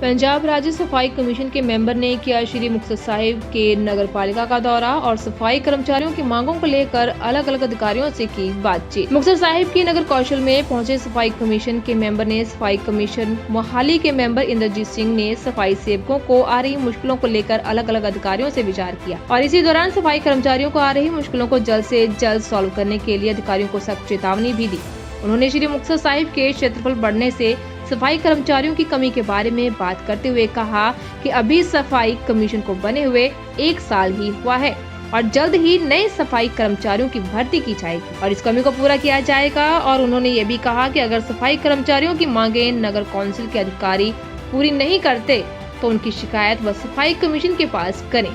पंजाब राज्य सफ़ाई कमीशन के मेंबर ने किया श्री मुक्तसर साहिब के नगर पालिका का दौरा और सफ़ाई कर्मचारियों की मांगों को लेकर अलग अलग अधिकारियों से की बातचीत। मुक्तसर साहिब की नगर कौशल में पहुँचे सफ़ाई कमीशन के मेंबर ने सफ़ाई कमीशन मोहाली के मेंबर इंद्रजीत सिंह ने सफ़ाई सेवकों को आ रही मुश्किलों को लेकर अलग अलग अधिकारियों ऐसी विचार किया और इसी दौरान सफ़ाई कर्मचारियों को आ रही मुश्किलों को जल्द ऐसी जल्द सॉल्व करने के लिए अधिकारियों को सख्त चेतावनी भी दी। उन्होंने श्री मुक्तसर साहिब के क्षेत्रफल बढ़ने से सफ़ाई कर्मचारियों की कमी के बारे में बात करते हुए कहा कि अभी सफ़ाई कमीशन को बने हुए एक साल ही हुआ है और जल्द ही नए सफ़ाई कर्मचारियों की भर्ती की जाएगी। और इस कमी को पूरा किया जाएगा और उन्होंने ये भी कहा कि अगर सफ़ाई कर्मचारियों की मांगे नगर काउंसिल के अधिकारी पूरी नहीं करते तो उनकी शिकायत व सफ़ाई कमीशन के पास करें।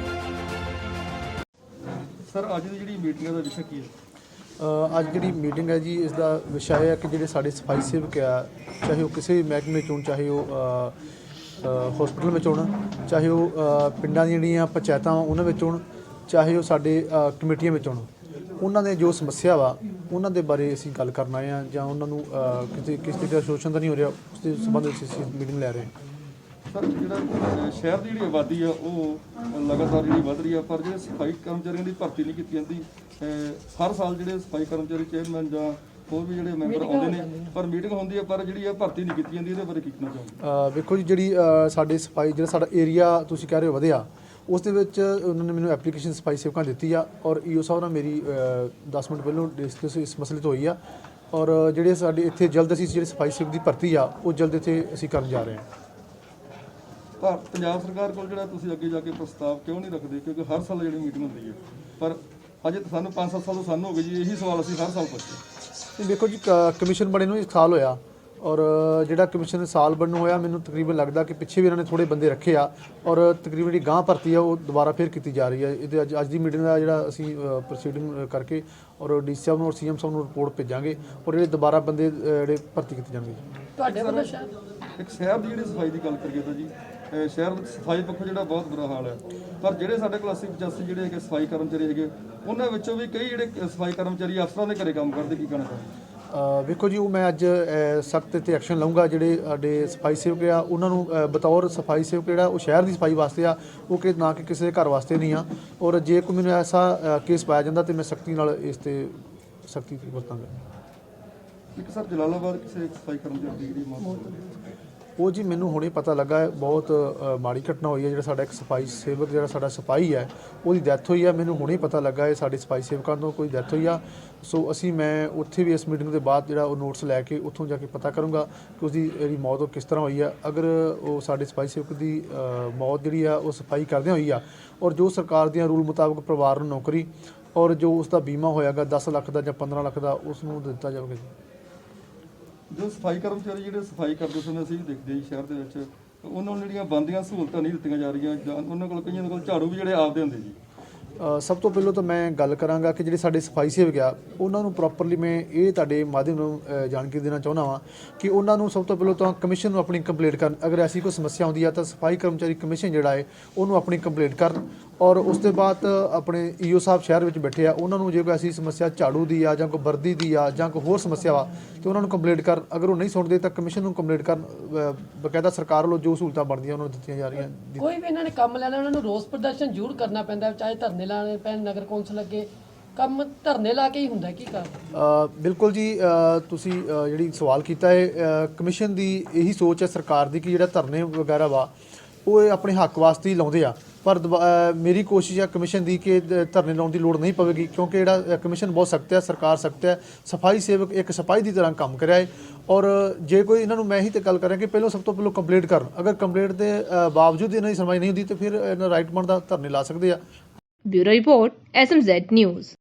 सर, आज की जी मीटिंग का विषय की है। ਅੱਜ ਜਿਹੜੀ ਮੀਟਿੰਗ ਹੈ ਜੀ ਇਸ ਦਾ ਵਿਸ਼ਾ ਇਹ ਹੈ ਕਿ ਜਿਹੜੇ ਸਾਡੇ ਸਫ਼ਾਈ ਸੇਵਕ ਆ ਚਾਹੇ ਉਹ ਕਿਸੇ ਵੀ ਮਹਿਕਮੇ ਚੋਂ ਚਾਹੇ ਉਹ ਹਸਪੀਟਲ ਵਿੱਚ ਹੋਣ ਚਾਹੇ ਉਹ ਪਿੰਡਾਂ ਦੀਆਂ ਜਿਹੜੀਆਂ ਪੰਚਾਇਤਾਂ ਵਾ ਉਹਨਾਂ ਵਿੱਚ ਹੋਣ ਚਾਹੇ ਉਹ ਸਾਡੇ ਕਮੇਟੀਆਂ ਵਿੱਚ ਹੋਣ। ਉਹਨਾਂ ਦੇ ਜੋ ਸਮੱਸਿਆ ਵਾ ਉਹਨਾਂ ਦੇ ਬਾਰੇ ਅਸੀਂ ਗੱਲ ਕਰਨ ਆਏ ਆ ਜਾਂ ਉਹਨਾਂ ਨੂੰ ਅ, ਕਿਸੇ ਕਿਸੇ ਦਾ ਸ਼ੋਸ਼ਣ ਤਾਂ ਨਹੀਂ ਹੋ ਰਿਹਾ ਉਸ ਦੇ ਸੰਬੰਧ ਵਿੱਚ ਅਸੀਂ ਮੀਟਿੰਗ ਲੈ ਰਹੇ ਹਾਂ। ਸਰ ਜਿਹੜਾ ਅਹ, ਸ਼ਹਿਰ ਦੀ ਜਿਹੜੀ ਆਬਾਦੀ ਆ ਉਹ ਲਗਾਤਾਰ ਜਿਹੜੀ ਵਧ ਰਹੀ ਆ ਪਰ ਜਿਹੜੇ ਸਫ਼ਾਈ ਕਰਮਚਾਰੀਆਂ ਦੀ ਭਰਤੀ ਨਹੀਂ ਕੀਤੀ ਜਾਂਦੀ ਅਹ, ਹਰ ਸਾਲ ਜਿਹੜੇ ਸਫ਼ਾਈ ਕਰਮਚਾਰੀ ਚੇਅਰਮੈਨ ਜਾਂ ਹੋਰ ਵੀ ਜਿਹੜੇ ਮੈਂਬਰ ਆਉਂਦੇ ਨੇ ਪਰ ਮੀਟਿੰਗ ਹੁੰਦੀ ਹੈ ਪਰ ਜਿਹੜੀ ਆ ਭਰਤੀ ਨਹੀਂ ਕੀਤੀ ਜਾਂਦੀ ਇਹਦੇ ਬਾਰੇ ਕੀ ਕਹਿਣਾ ਚਾਹੁੰਦੇ ਅ, ਵੇਖੋ ਜੀ ਜਿਹੜੀ ਅ, ਸਾਡੇ ਸਫ਼ਾਈ ਜਿਹੜਾ ਸਾਡਾ ਏਰੀਆ ਤੁਸੀਂ ਕਹਿ ਰਹੇ ਹੋ ਵਧਿਆ ਉਸ ਦੇ ਵਿੱਚ ਉਹਨਾਂ ਨੇ ਮੈਨੂੰ ਐਪਲੀਕੇਸ਼ਨ ਸਫ਼ਾਈ ਸੇਵਕਾਂ ਦਿੱਤੀ ਆ ਔਰ ਈਓ ਸਾਹਿਬ ਨਾਲ ਮੇਰੀ ਅ, 10 ਮਿੰਟ ਪਹਿਲਾਂ ਡਿਸਕਸ ਇਸ ਮਸਲੇ ਤੋਂ ਹੋਈ ਆ ਔਰ ਜਿਹੜੇ ਸਾਡੇ ਇੱਥੇ ਜਲਦ ਅਸੀਂ ਜਿਹੜੇ ਸਫ਼ਾਈ ਸੇਵਕ ਦੀ ਭਰਤੀ ਆ ਉਹ ਜਲਦ ਇੱਥੇ ਅਸੀਂ ਕਰਨ ਜਾ ਰਹੇ ਹਾਂ। ਪਰ ਪੰਜਾਬ ਸਰਕਾਰ ਕੋਲ ਜਿਹੜਾ ਤੁਸੀਂ ਅੱਗੇ ਜਾ ਕੇ ਪ੍ਰਸਤਾਵ ਕਿਉਂ ਨਹੀਂ ਰੱਖਦੇ? ਕਿਉਂਕਿ ਹਰ ਸਾਲ ਜਿਹੜੀ ਮੀਟਿੰਗ ਹੁੰਦੀ ਹੈ। ਪਰ ਅਜੇ ਤਾਂ ਸਾਨੂੰ 5-7 ਸਾਲ ਤੋਂ ਸਾਨੂੰ ਹੋ ਗਏ ਜੀ ਇਹੀ ਸਵਾਲ ਅਸੀਂ ਹਰ ਸਾਲ ਪੁੱਛਦੇ ਤੇ ਵੇਖੋ ਜੀ ਕਮਿਸ਼ਨ ਬਣੇ ਨੂੰ ਇੱਕ ਸਾਲ ਹੋਇਆ ਔਰ ਜਿਹੜਾ ਕਮਿਸ਼ਨ ਸਾਲ ਬਣਨ ਨੂੰ ਹੋਇਆ ਮੈਨੂੰ ਤਕਰੀਬਨ ਲੱਗਦਾ ਕਿ ਪਿੱਛੇ ਵੀ ਇਹਨਾਂ ਨੇ ਥੋੜੇ ਬੰਦੇ ਰੱਖੇ ਆ ਔਰ ਤਕਰੀਬਨ ਜਿਹੜੀ ਗਾਂ ਭਰਤੀ ਆ ਉਹ ਦੁਬਾਰਾ ਫੇਰ ਕੀਤੀ ਜਾ ਰਹੀ ਹੈ ਇਹਦੇ ਅੱਜ ਅੱਜ ਦੀ ਮੀਟਿੰਗ ਦਾ ਜਿਹੜਾ ਅਸੀਂ ਪ੍ਰੋਸੀਡਿੰਗ ਕਰਕੇ ਔਰ ਡੀ ਸਾਹਿਬ ਨੂੰ ਔਰ ਸੀਐਮ ਸਾਹਿਬ ਨੂੰ ਰਿਪੋਰਟ ਭੇਜਾਂਗੇ ਔਰ ਜਿਹੜੇ ਦੁਬਾਰਾ ਬੰਦੇ ਜਿਹੜੇ ਭਰਤੀ ਕੀਤੇ ਜਾਣਗੇ ਤੁਹਾਡੇ ਵੱਲੋਂ ਸ਼ਾਇਦ ਇੱਕ ਸ਼ਹਿਰ ਦੀ ਜਿਹੜੀ ਸਫ਼ਾਈ ਦੀ ਗੱਲ ਕਰੀਏ ਤਾਂ ਜੀ ਸ਼ਹਿਰ ਵਿੱਚ ਸਫ਼ਾਈ ਪੱਖੋਂ ਜਿਹੜਾ ਬਹੁਤ ਬੁਰਾ ਹਾਲ ਹੈ। ਪਰ ਜਿਹੜੇ ਸਾਡੇ ਕੋਲ 80 85 ਜਿਹੜੇ ਹੈਗੇ ਸਫ਼ਾਈ ਕਰਮਚਾਰੀ ਹੈਗੇ ਉਹਨਾਂ ਵਿੱਚੋਂ ਵੀ ਕਈ ਜਿਹੜੇ ਸਫ਼ਾਈ ਕਰਮਚਾਰੀ ਅਫਸਰਾਂ ਦੇ ਘਰੇ ਕੰਮ ਕਰਦੇ ਕੀ ਕਹਿਣਾ ਚਾਹੁੰਦੇ ਵੇਖੋ ਜੀ ਉਹ ਮੈਂ ਅੱਜ ਸਖਤ ਤੇ ਐਕਸ਼ਨ ਲਵਾਂਗਾ ਜਿਹੜੇ ਸਾਡੇ ਸਫ਼ਾਈ ਸੇਵਕ ਆ ਉਹਨਾਂ ਨੂੰ ਬਤੌਰ ਸਫ਼ਾਈ ਸੇਵਕ ਜਿਹੜਾ ਉਹ ਸ਼ਹਿਰ ਦੀ ਸਫ਼ਾਈ ਵਾਸਤੇ ਆ ਉਹ ਕਿ ਨਾ ਕਿ ਕਿਸੇ ਦੇ ਘਰ ਵਾਸਤੇ ਨਹੀਂ ਆ। ਔਰ ਜੇ ਕੋਈ ਮੈਨੂੰ ਐਸਾ ਕੇਸ ਪਾਇਆ ਜਾਂਦਾ ਤੇ ਮੈਂ ਸਖਤੀ ਨਾਲ ਇਸ ਤੇ ਸਖਤੀ ਵਰਤਾਂਗਾ ਇੱਕ ਸਰ ਜਲਾਲਾਬਾਦ ਕਿਸੇ ਸਫ਼ਾਈ ਕਰਮਚਾਰੀ ਦੀ ਜਿਹੜੀ ਮੌਤ ਉਹ ਜੀ ਮੈਨੂੰ ਹੁਣੇ ਪਤਾ ਲੱਗਾ ਹੈ ਬਹੁਤ ਅ, ਮਾੜੀ ਘਟਨਾ ਹੋਈ ਹੈ ਜਿਹੜਾ ਸਾਡਾ ਇੱਕ ਸਫ਼ਾਈ ਸੇਵਕ ਜਿਹੜਾ ਸਾਡਾ ਸਿਪਾਹੀ ਹੈ ਉਹਦੀ ਡੈਥ ਹੋਈ ਹੈ। ਮੈਨੂੰ ਹੁਣੇ ਪਤਾ ਲੱਗਾ ਹੈ ਸਾਡੇ ਸਫ਼ਾਈ ਸੇਵਕਾਂ ਤੋਂ ਕੋਈ ਡੈਥ ਹੋਈ ਆ। ਸੋ ਅਸੀਂ ਮੈਂ ਉੱਥੇ ਵੀ ਇਸ ਮੀਟਿੰਗ ਦੇ ਬਾਅਦ ਜਿਹੜਾ ਉਹ ਨੋਟਸ ਲੈ ਕੇ ਉੱਥੋਂ ਜਾ ਕੇ ਪਤਾ ਕਰੂੰਗਾ ਕਿ ਉਸਦੀ ਜਿਹੜੀ ਮੌਤ ਉਹ ਕਿਸ ਤਰ੍ਹਾਂ ਹੋਈ ਆ। ਅਗਰ ਉਹ ਸਾਡੇ ਸਫ਼ਾਈ ਸੇਵਕ ਦੀ ਅ, ਮੌਤ ਜਿਹੜੀ ਆ ਉਹ ਸਫ਼ਾਈ ਕਰਦਿਆਂ ਹੋਈ ਆ ਔਰ ਜੋ ਸਰਕਾਰ ਦੀਆਂ ਰੂਲ ਮੁਤਾਬਕ ਪਰਿਵਾਰ ਨੂੰ ਨੌਕਰੀ ਔਰ ਜੋ ਉਸ ਦਾ ਬੀਮਾ ਹੋਇਆਗਾ 10 ਲੱਖ ਦਾ ਜਾਂ 15 ਲੱਖ ਦਾ ਉਸ ਨੂੰ ਦਿੱਤਾ ਜਾਵੇਗਾ ਜੀ। ਜੋ ਸਫ਼ਾਈ ਕਰਮਚਾਰੀ ਜਿਹੜੇ ਸਫ਼ਾਈ ਕਰਦੇ ਸਮੇਂ ਅਸੀਂ ਵੀ ਦੇਖਦੇ ਹਾਂ ਜੀ ਸ਼ਹਿਰ ਦੇ ਵਿੱਚ। ਉਹਨਾਂ ਨੂੰ ਜਿਹੜੀਆਂ ਬੰਦੀਆਂ ਸਹੂਲਤਾਂ ਨਹੀਂ ਦਿੱਤੀਆਂ ਜਾ ਰਹੀਆਂ, ਜਾਂ ਉਹਨਾਂ ਕੋਲ, ਕਈਆਂ ਦੇ ਕੋਲ ਝਾੜੂ ਵੀ ਜਿਹੜੇ ਆਪਦੇ ਹੁੰਦੇ ਜੀ। ਸਭ ਤੋਂ ਪਹਿਲਾਂ ਤਾਂ ਮੈਂ ਗੱਲ ਕਰਾਂਗਾ ਕਿ ਜਿਹੜੇ ਸਾਡੇ ਸਫ਼ਾਈ ਸੇਵਕ ਆ, ਉਹਨਾਂ ਨੂੰ ਪ੍ਰੋਪਰਲੀ ਮੈਂ ਇਹ ਤੁਹਾਡੇ ਮਾਧਿਅਮ ਨੂੰ ਜਾਣਕਾਰੀ ਦੇਣਾ ਚਾਹੁੰਦਾ ਵਾਂ ਕਿ ਉਹਨਾਂ ਨੂੰ ਸਭ ਤੋਂ ਪਹਿਲਾਂ ਤਾਂ ਕਮਿਸ਼ਨ ਨੂੰ ਆਪਣੀ ਕੰਪਲੇਂਟ ਕਰਨ। ਅਗਰ ਐਸੀ ਕੋਈ ਸਮੱਸਿਆ ਆਉਂਦੀ ਆ ਤਾਂ ਸਫ਼ਾਈ ਕਰਮਚਾਰੀ ਕਮਿਸ਼ਨ ਜਿਹੜਾ ਹੈ, ਉਹਨੂੰ ਆਪਣੀ ਕੰਪਲੇਂਟ ਕਰਨ। ਔਰ ਉਸ ਤੋਂ ਬਾਅਦ ਆਪਣੇ ਈਓ ਸਾਹਿਬ ਸ਼ਹਿਰ ਵਿੱਚ ਬੈਠੇ ਆ ਉਹਨਾਂ ਨੂੰ ਜੇ ਕੋਈ ਐਸੀ ਸਮੱਸਿਆ ਝਾੜੂ ਦੀ ਆ ਜਾਂ ਕੋਈ ਵਰਦੀ ਦੀ ਆ ਜਾਂ ਕੋਈ ਹੋਰ ਸਮੱਸਿਆ ਵਾ ਤੇ ਉਹਨਾਂ ਨੂੰ ਕੰਪਲੀਟ ਕਰਨ ਅਗਰ ਉਹ ਨਹੀਂ ਸੁਣਦੇ ਤਾਂ ਕਮਿਸ਼ਨ ਨੂੰ ਕੰਪਲੀਟ ਕਰਨ ਬਕਾਇਦਾ ਸਰਕਾਰ ਵੱਲੋਂ ਜੋ ਸਹੂਲਤਾਂ ਬਣਦੀਆਂ ਉਹਨਾਂ ਨੂੰ ਦਿੱਤੀਆਂ ਜਾ ਰਹੀਆਂ ਕੋਈ ਵੀ ਇਹਨਾਂ ਨੇ ਕੰਮ ਲੈਣਾ ਉਹਨਾਂ ਨੂੰ ਰੋਸ ਪ੍ਰਦਰਸ਼ਨ ਜ਼ਰੂਰ ਕਰਨਾ ਪੈਂਦਾ ਚਾਹੇ ਧਰਨੇ ਲਾਣੇ ਪੈਣ ਨਗਰ ਕੌਂਸਲ ਅੱਗੇ ਕੰਮ ਧਰਨੇ ਲਾ ਕੇ ਹੀ ਹੁੰਦਾ ਹੈ, ਕੀ ਕਰ ਬਿਲਕੁਲ ਜੀ ਤੁਸੀਂ ਜਿਹੜੀ ਸਵਾਲ ਕੀਤਾ ਹੈ ਕਮਿਸ਼ਨ ਦੀ ਇਹੀ ਸੋਚ ਹੈ ਸਰਕਾਰ ਦੀ ਕਿ ਜਿਹੜਾ ਧਰਨੇ ਵਗੈਰਾ ਵਾ ਉਹ ਆਪਣੇ ਹੱਕ ਵਾਸਤੇ ਹੀ ਲਾਉਂਦੇ ਆ। ਪਰ ਮੇਰੀ ਕੋਸ਼ਿਸ਼ ਹੈ ਕਮਿਸ਼ਨ ਦੀ ਕਿ ਧਰਨੇ ਲਾਉਣ ਦੀ ਲੋੜ ਨਹੀਂ ਪਵੇਗੀ, ਕਿਉਂਕਿ ਜਿਹੜਾ ਕਮਿਸ਼ਨ ਬਹੁਤ ਸਖਤ ਹੈ, ਸਰਕਾਰ ਸਖਤ ਹੈ, ਸਫ਼ਾਈ ਸੇਵਕ ਇੱਕ ਸਫ਼ਾਈ ਦੀ ਤਰ੍ਹਾਂ ਕੰਮ ਕਰਿਆ ਹੈ ਔਰ ਜੇ ਕੋਈ ਇਹਨਾਂ ਨੂੰ ਮੈਂ ਹੀ ਤੇ ਗੱਲ ਕਰਾਂ ਕਿ ਪਹਿਲਾਂ ਸਭ ਤੋਂ ਪਹਿਲਾਂ ਕੰਪਲੀਟ ਕਰਨ। ਅਗਰ ਕੰਪਲੀਟ ਦੇ ਬਾਵਜੂਦ ਇਹਨਾਂ ਦੀ ਸਮਝ ਨਹੀਂ ਹੁੰਦੀ, ਤੇ ਫਿਰ ਇਹਨਾਂ ਰਾਈਟ ਬਣਦਾ ਧਰਨੇ ਲਾ ਸਕਦੇ ਆ। Bureau report, SMZ news.